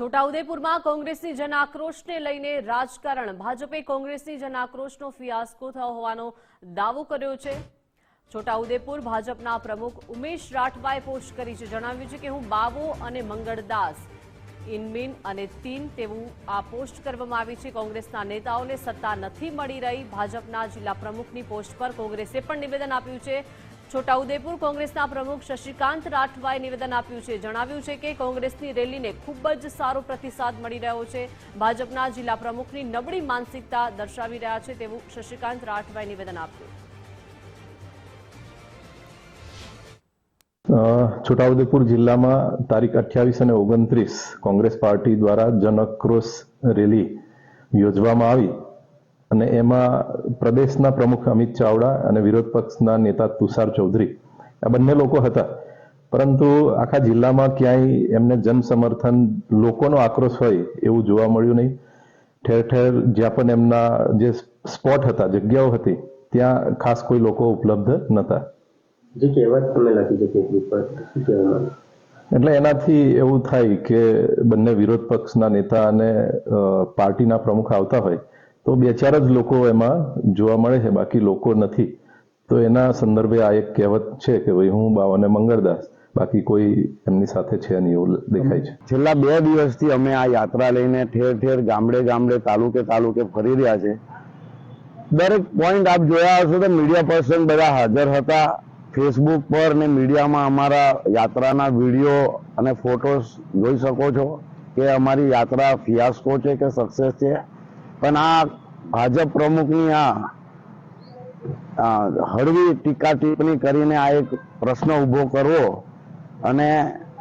છોટાઉદેપુરમાં કોંગ્રેસની જન આક્રોશને લઈને રાજકારણ. ભાજપે કોંગ્રેસની જન આક્રોશનો ફિયાસ્કો થયો હોવાનો દાવો કર્યો છે. છોટાઉદેપુર ભાજપના પ્રમુખ ઉમેશ રાઠવાએ પોસ્ટ કરી છે. જણાવ્યું છે કે હું બાવો અને મંગળદાસ ઇનમીન અને તીન તેવું આ પોસ્ટ કરવામાં આવી છે. કોંગ્રેસના નેતાઓને સત્તા નથી મળી રહી. ભાજપના જિલ્લા પ્રમુખની પોસ્ટ પર કોંગ્રેસે પણ નિવેદન આપ્યું છે. છોટાઉદેપુર કોંગ્રેસના પ્રમુખ શશિકાંત રાઠવાએ નિવેદન આપ્યું છે. જણાવ્યું છે કે કોંગ્રેસની રેલીને ખૂબ જ સારો પ્રતિસાદ મળી રહ્યો છે. ભાજપના જિલ્લા પ્રમુખની નબળી માનસિકતા દર્શાવી રહ્યા છે તેવું શશિકાંત રાઠવાએ નિવેદન આપ્યું. છોટાઉદેપુર જિલ્લામાં તારીખ અઠ્યાવીસ અને ઓગણત્રીસ કોંગ્રેસ પાર્ટી દ્વારા જનક્રોશ રેલી યોજવામાં આવી. અને એમાં પ્રદેશના પ્રમુખ અમિત ચાવડા અને વિરોધ પક્ષના નેતા તુષાર ચૌધરી આ બંને લોકો હતા. પરંતુ આખા જિલ્લામાં ક્યાંય એમને જન સમર્થન લોકોનો આક્રોશ હોય એવું જોવા મળ્યું નહીં. ઠેર ઠેર જ્યાં પણ એમના જે સ્પોટ હતા જગ્યાઓ હતી ત્યાં ખાસ કોઈ લોકો ઉપલબ્ધ નહોતા. જે કહેવત તમે લખી છે પેપર પર શું કહેવા એટલે એનાથી એવું થાય કે બંને વિરોધ પક્ષના નેતા અને પાર્ટીના પ્રમુખ આવતા હોય તો બે ચાર જ લોકો એમાં જોવા મળે છે, બાકી લોકો નથી. તો એના સંદર્ભે આ એક કહેવત છે કે ભાઈ, હું બાવાને મંગળદાસ, બાકી કોઈ એમની સાથે છે નહીં એવું દેખાય છે. છેલ્લા બે દિવસથી અમે આ યાત્રા લઈને ઠેર ઠેર ગામડે ગામડે, તાલુકે તાલુકે ફરી રહ્યા છે. દરેક પોઈન્ટ આપ જોયા હશો તો મીડિયા પર્સન બધા હાજર હતા. ફેસબુક પર ને મીડિયામાં અમારા યાત્રાના વીડિયો અને ફોટોસ જોઈ શકો છો કે અમારી યાત્રા ફિયાસ્કો છે કે સક્સેસ છે? પણ આ ભાજપ પ્રમુખની આ હળવી ટીકા ટિપ્પણી કરીને આ એક પ્રશ્ન ઊભો કરવો અને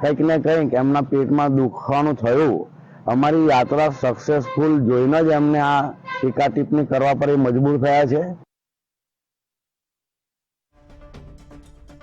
કંઈક ને કંઈક એમના પેટમાં દુખવાનું થયું. અમારી યાત્રા સક્સેસફુલ જોઈને જ એમને આ ટીકા ટિપ્પણી કરવા પર એ મજબૂર થયા છે.